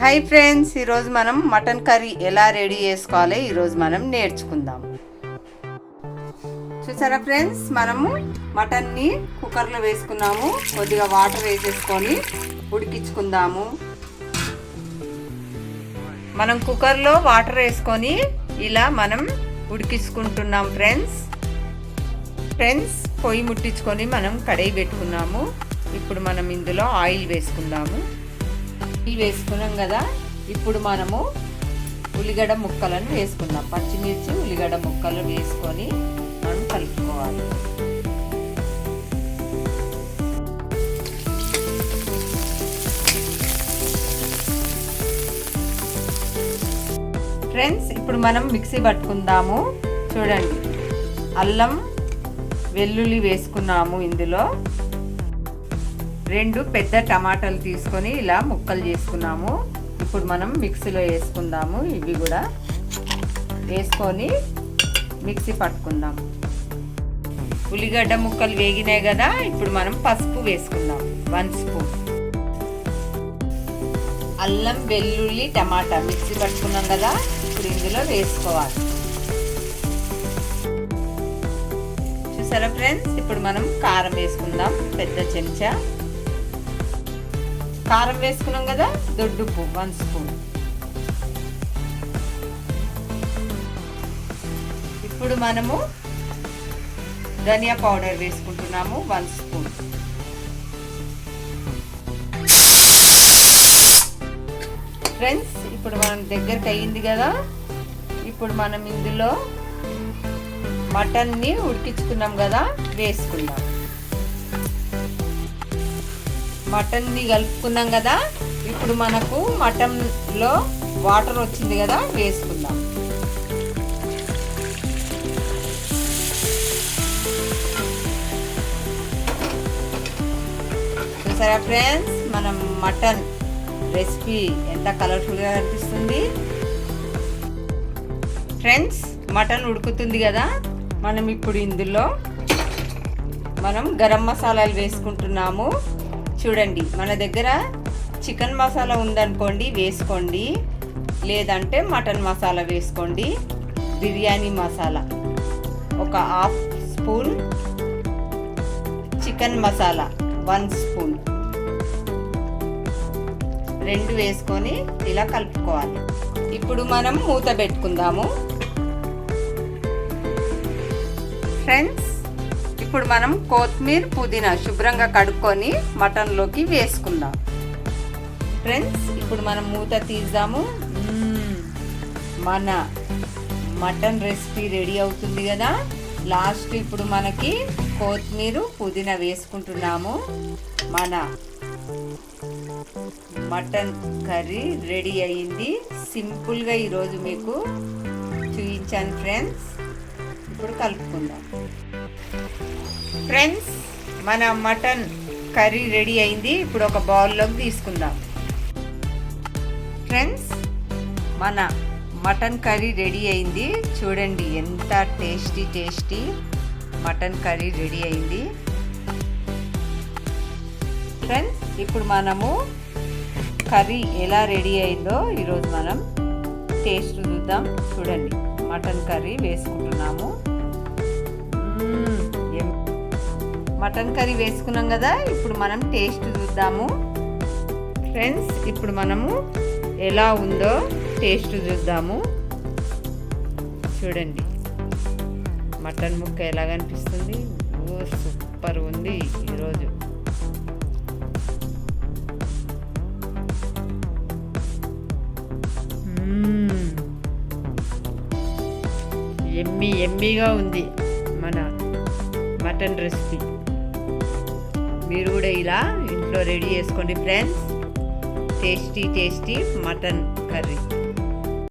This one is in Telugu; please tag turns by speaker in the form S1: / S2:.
S1: హాయ్ ఫ్రెండ్స్ ఈరోజు మనం మటన్ కర్రీ ఎలా రెడీ చేసుకోవాలి? ఈరోజు మనం నేర్చుకుందాం. చూసారా ఫ్రెండ్స్ మనము మటన్ని కుక్కర్లో వేసుకున్నాము. కొద్దిగా వాటర్ వేసేసుకొని ఉడికించుకుందాము. మనం కుక్కర్లో వాటర్ వేసుకొని ఇలా మనం ఉడికించుకుంటున్నాం ఫ్రెండ్స్ ఫ్రెండ్స్ పొయ్యి ముట్టించుకొని మనం కడాయి పెట్టుకున్నాము. ఇప్పుడు మనం ఇందులో ఆయిల్ వేసుకుందాము. వేసుకున్నాం కదా ఇప్పుడు మనము ఉల్లిగడ్డ ముక్కలను వేసుకుందాం. పచ్చిమిర్చి ఉల్లిగడ్డ ముక్కలు వేసుకొని మనం కలుపుకోవాలి. ఫ్రెండ్స్ ఇప్పుడు మనం మిక్సీ పట్టుకుందాము. చూడండి. అల్లం వెల్లుల్లి వేసుకున్నాము ఇందులో. రెండు పెద్ద టమాటాలు తీసుకొని ఇలా ముక్కలు చేసుకున్నాము. ఇప్పుడు మనం మిక్సీలో వేసుకుందాము. ఇవి కూడా వేసుకొని మిక్సీ పట్టుకుందాం. ఉల్లిగడ్డ ముక్కలు వేగినాయి కదా ఇప్పుడు మనం పసుపు వేసుకుందాం. One spoon. అల్లం వెల్లుల్లి టమాటా మిక్సీ పట్టుకున్నాం కదా ఇప్పుడు ఇందులో వేసుకోవాలి. చూసారా ఫ్రెండ్స్? ఇప్పుడు మనం కారం వేసుకుందాం పెద్ద చెంచా. కారం వేసుకున్నాం కదా దొడ్డుప్పు వన్ స్పూన్. ఇప్పుడు మనము ధనియా పౌడర్ వేసుకుంటున్నాము వన్ స్పూన్. ఫ్రెండ్స్ ఇప్పుడు మనం దగ్గరికి అయ్యింది కదా ఇప్పుడు మనం ఇందులో మటన్ని ఉడికించుకున్నాం కదా వేసుకుందాం. మటన్ని కలుపుకున్నాం కదా ఇప్పుడు మనకు మటన్లో వాటర్ వచ్చింది కదా వేసుకుందాం. చూసారా ఫ్రెండ్స్ మనం మటన్ రెసిపీ ఎంత కలర్ఫుల్గా కనిపిస్తుంది. ఫ్రెండ్స్ మటన్ ఉడుకుతుంది కదా మనం ఇప్పుడు ఇందులో మనం గరం మసాలాలు వేసుకుంటున్నాము. చూడండి మన దగ్గర చికెన్ మసాలా ఉందనుకోండి వేసుకోండి. లేదంటే మటన్ మసాలా వేసుకోండి. బిర్యానీ మసాలా. ఒక half spoon chicken masala one spoon. రెండు వేసుకొని ఇలా కలుపుకోవాలి. ఇప్పుడు మనం మూత పెట్టుకుందాము. ఫ్రెండ్స్ ఇప్పుడు మనం కొత్తిమీర పుదీనా శుభ్రంగా కడుక్కొని మటన్లోకి వేసుకుందాం. ఫ్రెండ్స్ ఇప్పుడు మనం మూత తీద్దాము. మన మటన్ రెసిపీ రెడీ అవుతుంది కదా. లాస్ట్ ఇప్పుడు మనకి కొత్తిమీర పుదీనా వేసుకుంటున్నాము. మన మటన్ కర్రీ రెడీ అయ్యింది సింపుల్గా ఈరోజు మీకు చూపించాను ఫ్రెండ్స్ ఇప్పుడు కలుపుకుందాం. ఫ్రెండ్స్ మన మటన్ కర్రీ రెడీ అయింది. ఇప్పుడు ఒక బౌల్లోకి తీసుకుందాం. ఫ్రెండ్స్ మన మటన్ కర్రీ రెడీ అయింది. చూడండి ఎంత tasty tasty mutton curry ready అయింది. ఫ్రెండ్స్ ఇప్పుడు మనము కర్రీ ఎలా రెడీ అయిందో ఈరోజు మనం టేస్ట్ చూద్దాం. చూడండి. మటన్ కర్రీ వేసుకుంటున్నాము. మటన్ కర్రీ వేసుకున్నాం కదా ఇప్పుడు మనం టేస్ట్ చూద్దాము. ఫ్రెండ్స్ ఇప్పుడు మనము ఎలా ఉందో టేస్ట్ చూద్దాము. చూడండి. మటన్ ముక్క ఎలా కనిపిస్తుంది? ఓ సూపర్ ఉంది ఈరోజు. ఎమ్మి ఎమ్మిగా ఉంది మన మటన్ రెసిపీ. మీరు కూడా ఇలా ఇంట్లో రెడీ చేసుకోండి friends. Tasty tasty mutton curry.